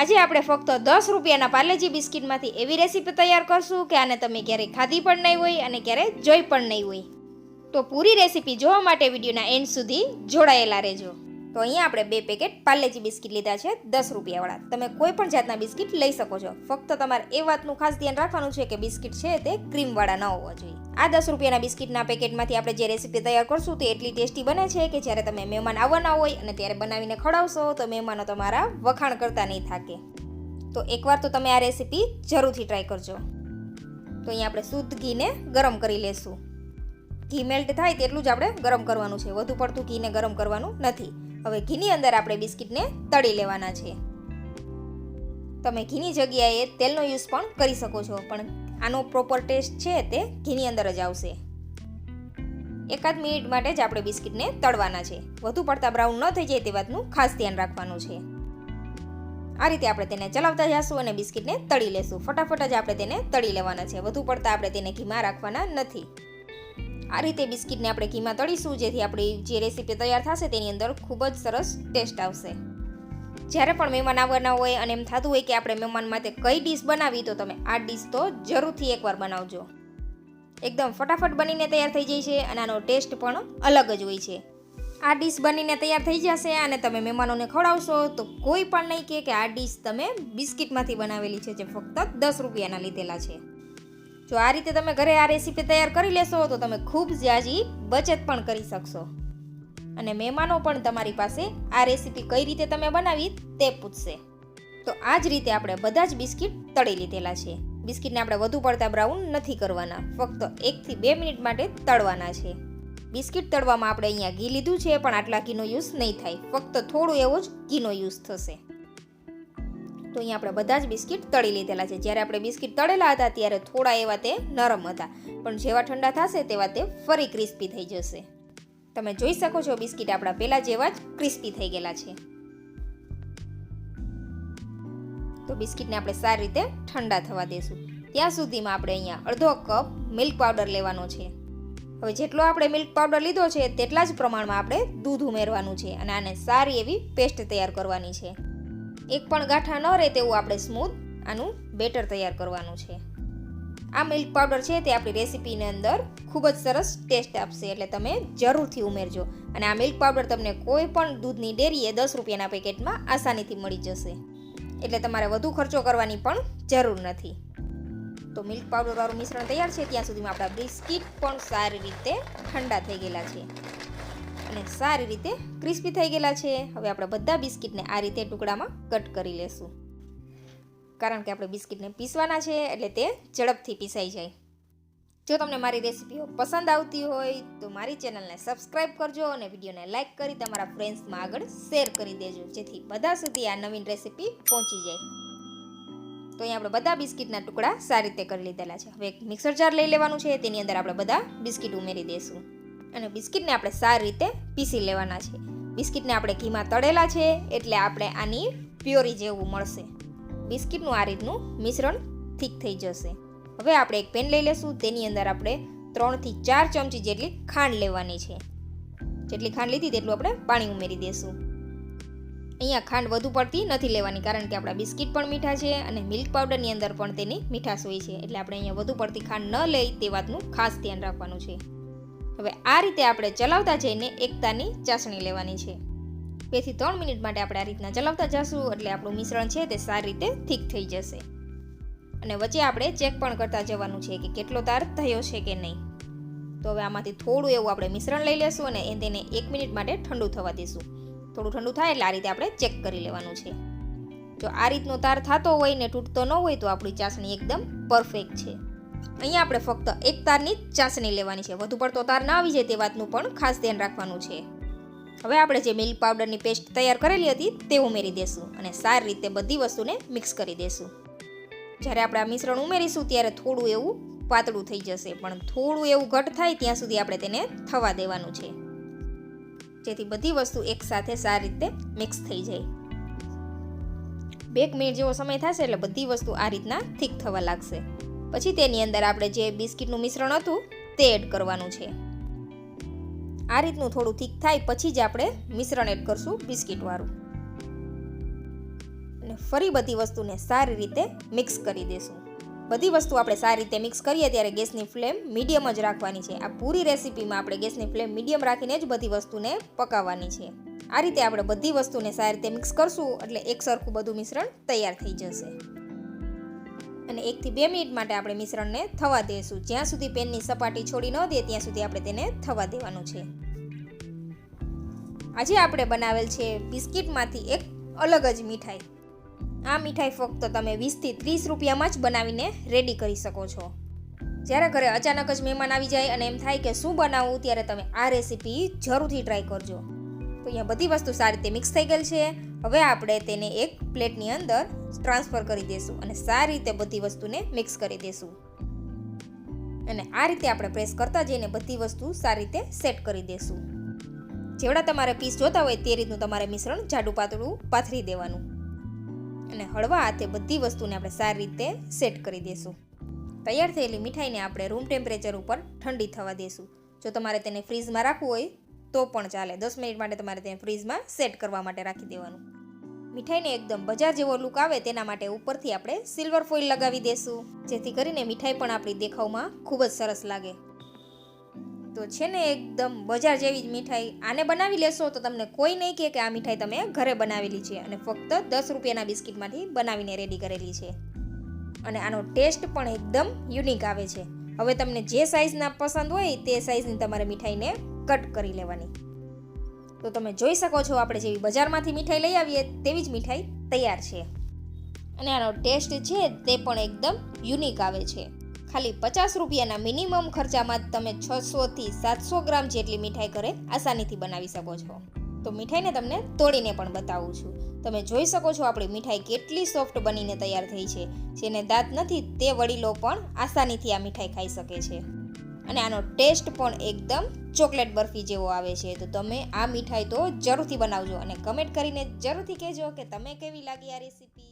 આજે આપણે ફક્ત દસ રૂપિયાના પાર્લેજી બિસ્કિટમાંથી એવી રેસીપી તૈયાર કરશું કે આને તમે ક્યારેય ખાધી પણ નહીં હોય અને ક્યારેય જોઈ પણ નહીં હોય. તો પૂરી રેસીપી જોવા માટે વિડીયોના એન્ડ સુધી જોડાયેલા રહેજો. તો અહીંયા આપણે બે પેકેટ પાર્લેજી બિસ્કિટ લીધા છે, દસ રૂપિયાવાળા. તમે કોઈ પણ જાતના બિસ્કિટ લઈ શકો છો. ફક્ત તમારે એ વાતનું ખાસ ધ્યાન રાખવાનું છે કે બિસ્કિટ છે તે ક્રીમવાળા ન હોવા જોઈએ. આ દસ રૂપિયાના બિસ્કિટના પેકેટમાંથી આપણે જે રેસીપી તૈયાર કરશું તે એટલી ટેસ્ટી બને છે કે જ્યારે તમે મહેમાન આવવાના હોય અને ત્યારે બનાવીને ખવડાવશો, તો મહેમાનો તમારા વખાણ કરતા નહીં થાકે. તો એકવાર તો તમે આ રેસીપી જરૂરથી ટ્રાય કરજો. તો અહીંયા આપણે શુદ્ધ ઘીને ગરમ કરી લેશું. ઘી મેલ્ટ થાય તેટલું જ આપણે ગરમ કરવાનું છે. વધુ પડતું ઘીને ગરમ કરવાનું નથી. હવે ઘીની અંદર આપણે બિસ્કિટને તળી લેવાના છે. તમે ઘીની જગ્યાએ તેલનો યુઝ પણ કરી શકો છો, પણ આનો પ્રોપર ટેસ્ટ છે તે ઘીની અંદર જ આવશે. એકાદ મિનિટ માટે જ આપણે બિસ્કિટને તળવાના છે. વધુ પડતા બ્રાઉન ન થઈ જાય તે વાતનું ખાસ ધ્યાન રાખવાનું છે. આ રીતે આપણે તેને ચલાવતા જઈશું અને બિસ્કિટને તળી લેશું. ફટાફટ જ આપણે તેને તળી લેવાના છે. વધુ પડતા આપણે તેને ઘીમાં રાખવાના નથી. આ રીતે બિસ્કિટને આપણે ઘીમાં તળીશું, જેથી આપણી જે રેસીપી તૈયાર થશે તેની અંદર ખૂબ જ સરસ ટેસ્ટ આવશે. જ્યારે પણ મહેમાન આવવાના હોય અને એમ થતું હોય કે આપણે મહેમાન માટે કઈ ડીશ બનાવી, તો તમે આ ડીશ તો જરૂરથી એકવાર બનાવજો. એકદમ ફટાફટ બનીને તૈયાર થઈ જાય છે અને આનો ટેસ્ટ પણ અલગ જ હોય છે. આ ડીશ બનીને તૈયાર થઈ જશે અને તમે મહેમાનોને ખવડાવશો, તો કોઈ પણ નહીં કે આ ડીશ તમે બિસ્કિટમાંથી બનાવેલી છે, જે ફક્ત દસ રૂપિયાના લીધેલા છે. જો આ રીતે તમે ઘરે આ રેસીપી તૈયાર કરી લેશો, તો તમે ખૂબ ઝાઝી બચત પણ કરી શકશો. અને મહેમાનો પણ તમારી પાસે આ રેસીપી કઈ રીતે તમે બનાવી તે પૂછશે. તો આ જ રીતે આપણે બધા જ બિસ્કિટ તળી લીધેલા છે. બિસ્કિટને આપણે વધુ પડતા બ્રાઉન નથી કરવાના, ફક્ત એકથી બે મિનિટ માટે તળવાના છે. બિસ્કિટ તળવામાં આપણે અહીંયા ઘી લીધું છે, પણ આટલા ઘીનો યુઝ નહીં થાય. ફક્ત થોડું એવો જ ઘીનો યુઝ થશે. તો અહીંયા આપણે બધા જ બિસ્કિટ તળી લીધેલા છે. જ્યારે આપણે બિસ્કિટ તળેલા હતા ત્યારે થોડા એવા તે નરમ હતા. પણ જેવા ઠંડા થશે તેવા તે ફરી ક્રિસ્પી થઈ જશે. તમે જોઈ શકો છો બિસ્કિટ આપણા પહેલાં જેવા જ ક્રિસ્પી થઈ ગયેલા છે. તો બિસ્કિટને આપણે સારી રીતે ઠંડા થવા દેશું. ત્યાં સુધીમાં આપણે અહીંયા અડધો કપ મિલ્ક પાવડર લેવાનો છે. હવે જેટલો આપણે મિલ્ક પાવડર લીધો છે, તેટલા જ પ્રમાણમાં આપણે દૂધ ઉમેરવાનું છે અને આને સારી એવી પેસ્ટ તૈયાર કરવાની છે. એક પણ ગાંઠા ન રહે તેવું આપણે સ્મૂથ આનું બેટર તૈયાર કરવાનું છે. આ મિલ્ક પાવડર છે તે આપણી રેસીપીની અંદર ખૂબ જ સરસ ટેસ્ટ આપશે, એટલે તમે જરૂરથી ઉમેરજો. અને આ મિલ્ક પાવડર તમને કોઈ પણ દૂધની ડેરીએ દસ રૂપિયાના પેકેટમાં આસાનીથી મળી જશે. એટલે તમારે વધુ ખર્ચો કરવાની પણ જરૂર નથી. તો મિલ્ક પાવડરવાળું મિશ્રણ તૈયાર છે, ત્યાં સુધીમાં આપણા બિસ્કિટ પણ સારી રીતે ઠંડા થઈ ગયેલા છે. અને સારી રીતે ક્રિસ્પી થઈ ગયેલા છે. હવે આપણે બધા બિસ્કિટને આ રીતે ટુકડામાં કટ કરી લેશું. કારણ કે આપણે બિસ્કિટને પીસવાના છે, એટલે તે ઝડપથી પીસાઈ જાય. જો તમને મારી રેસીપીઓ પસંદ આવતી હોય, તો મારી ચેનલને સબસ્ક્રાઇબ કરજો અને વિડીયોને લાઇક કરી તમારા ફ્રેન્ડ્સમાં આગળ શેર કરી દેજો, જેથી બધા સુધી આ નવીન રેસીપી પહોંચી જાય. તો અહીંયા આપણે બધા બિસ્કિટના ટુકડા સારી રીતે કરી લીધેલા છે. હવે એક મિક્સર જાર લઈ લેવાનું છે, તેની અંદર આપણે બધા બિસ્કિટ ઉમેરી દઈશું અને બિસ્કિટને આપણે સારી રીતે પીસી લેવાના છે. બિસ્કિટને આપણે ઘીમાં તળેલા છે એટલે આપણે આની પ્યોરી જેવું મળશે. બિસ્કિટનું આ રીતનું મિશ્રણ થીક થઈ જશે. હવે આપણે એક પેન લઈ લેશું. તેની અંદર આપણે ત્રણથી ચાર ચમચી જેટલી ખાંડ લેવાની છે. જેટલી ખાંડ લીધી તેટલું આપણે પાણી ઉમેરી દઈશું અહીંયા ખાંડ વધુ પડતી નથી લેવાની કારણ કે આપણા બિસ્કિટ પણ મીઠા છે અને મિલ્ક પાવડરની અંદર પણ તેની મીઠાશ હોય છે. એટલે આપણે અહીંયા વધુ પડતી ખાંડ ન લઈ તે વાતનું ખાસ ધ્યાન રાખવાનું છે. હવે આ રીતે આપણે ચલાવતા જઈને એકતાની ચાસણી લેવાની છે. બેથી ત્રણ મિનિટ માટે આપણે આ રીતના ચલાવતા જશું, એટલે આપણું મિશ્રણ છે તે સારી રીતે થીક થઈ જશે. અને વચ્ચે આપણે ચેક પણ કરતા જવાનું છે કે કેટલો તાર થયો છે કે નહીં. તો હવે આમાંથી થોડું એવું આપણે મિશ્રણ લઈ લેશું અને તેને એક મિનિટ માટે ઠંડુ થવા દઈશું થોડું ઠંડુ થાય એટલે આ રીતે આપણે ચેક કરી લેવાનું છે. જો આ રીતનો તાર થતો હોય ને તૂટતો ન હોય તો આપણી ચાસણી એકદમ પરફેક્ટ છે. અહીંયા આપણે ફક્ત એક તારની ચાસણી લેવાની છે. વધુ પડતો તાર ના આવી જાય તે વાતનું પણ ખાસ ધ્યાન રાખવાનું છે. હવે આપણે જે મિલ્ક પાવડરની પેસ્ટ તૈયાર કરેલી હતી તે ઉમેરી દેશું અને સારી રીતે બધી વસ્તુને મિક્સ કરી દેશું. જ્યારે આપણે આ મિશ્રણ ઉમેરીશું ત્યારે થોડું એવું પાતળું થઈ જશે. પણ થોડું એવું ઘટ થાય ત્યાં સુધી આપણે તેને થવા દેવાનું છે. જેથી બધી વસ્તુ એકસાથે સારી રીતે મિક્સ થઈ જાય. બે મિનિટ જેવો સમય થશે એટલે બધી વસ્તુ આ રીતના થીક થવા લાગશે. પછી તેની અંદર આપણે જે બિસ્કિટનું મિશ્રણ હતું, તે એડ કરવાનું છે. આ રીતનું થોડું થીક થાય પછી જ આપણે મિશ્રણ એડ કરશું બિસ્કિટવાળું. અને ફરી બધી વસ્તુને સારી રીતે મિક્સ કરી દેશું. બધી વસ્તુ આપણે સારી રીતે મિક્સ કરીએ ત્યારે ગેસની ફ્લેમ મીડિયમ જ રાખવાની છે. આ પૂરી રેસીપીમાં આપણે ગેસની ફ્લેમ મીડિયમ રાખીને જ બધી વસ્તુને પકાવવાની છે. આ રીતે આપણે બધી વસ્તુને સારી રીતે મિક્સ કરશું એટલે એક સરખું બધું મિશ્રણ તૈયાર થઈ જશે. અને એકથી બે મિનિટ માટે આપણે મિશ્રણને થવા દઈશું જ્યાં સુધી પેનની સપાટી છોડી ન દે, ત્યાં સુધી આપણે તેને થવા દેવાનું છે. આજે આપણે બનાવેલ છે બિસ્કિટમાંથી એક અલગ જ મીઠાઈ. આ મીઠાઈ ફક્ત તમે વીસથી ત્રીસ રૂપિયામાં જ બનાવીને રેડી કરી શકો છો. જ્યારે ઘરે અચાનક જ મહેમાન આવી જાય અને એમ થાય કે શું બનાવવું ત્યારે તમે આ રેસીપી જરૂરથી ટ્રાય કરજો. તો અહીંયા બધી વસ્તુ સારી રીતે મિક્સ થઈ ગયેલ છે. હવે આપણે તેને એક પ્લેટની અંદર ટ્રાન્સફર કરી દઈશું અને સારી રીતે બધી વસ્તુને મિક્સ કરી દઈશું અને આ રીતે આપણે પ્રેસ કરતા જઈને બધી વસ્તુ સારી રીતે સેટ કરી દઈશું જેવડા તમારે પીસ જોતા હોય તે રીતનું તમારે મિશ્રણ જાડું પાતળું પાથરી દેવાનું. અને હળવા હાથે બધી વસ્તુને આપણે સારી રીતે સેટ કરી દઈશું તૈયાર થયેલી મીઠાઈને આપણે રૂમ ટેમ્પરેચર ઉપર ઠંડી થવા દઈશું જો તમારે તેને ફ્રીઝમાં રાખવું હોય તો પણ ચાલે. દસ મિનિટ માટે તમારે તેને ફ્રીઝમાં સેટ કરવા માટે રાખી દેવાનું. મીઠાઈને એકદમ બજાર જેવો લુક આવે તેના માટે ઉપરથી આપણે સિલ્વર ફોઇલ લગાવી દેશું. જેથી કરીને મીઠાઈ પણ આપણી દેખાવમાં ખૂબ જ સરસ લાગે. તો છે ને એકદમ બજાર જેવી જ મીઠાઈ. આને બનાવી લેશો તો તમને કોઈ નહીં કહે કે આ મીઠાઈ તમે ઘરે બનાવેલી છે. અને ફક્ત દસ રૂપિયાના બિસ્કિટમાંથી બનાવીને રેડી કરેલી છે. અને આનો ટેસ્ટ પણ એકદમ યુનિક આવે છે. હવે તમને જે સાઇઝના પસંદ હોય તે સાઇઝની તમારે મીઠાઈને કટ કરી લેવાની. તો તમે જોઈ શકો છો, આપણે જેવી બજારમાંથી મીઠાઈ લઈ આવીએ, તેવી જ મીઠાઈ તૈયાર છે. અને આનો ટેસ્ટ છે તે પણ એકદમ યુનિક આવે છે. ખાલી પચાસ રૂપિયાના મિનિમમ ખર્ચામાં તમે છસોથી સાતસો ગ્રામ જેટલી મીઠાઈ ઘરે આસાનીથી બનાવી શકો છો. તો મીઠાઈને તમને તોડીને પણ બતાવું છું. તમે જોઈ શકો છો, આપણી મીઠાઈ કેટલી સોફ્ટ બનીને તૈયાર થઈ છે. જેને દાંત નથી, તે વડીલો પણ આસાનીથી આ મીઠાઈ ખાઈ શકે છે. અને આનો ટેસ્ટ પણ એકદમ ચોકલેટ બરફી જેવો આવે છે. તો તમે આ મીઠાઈ તો જરૂરથી બનાવજો અને કમેન્ટ કરીને જરૂરથી કહેજો કે તમે કેવી લાગી આ રેસીપી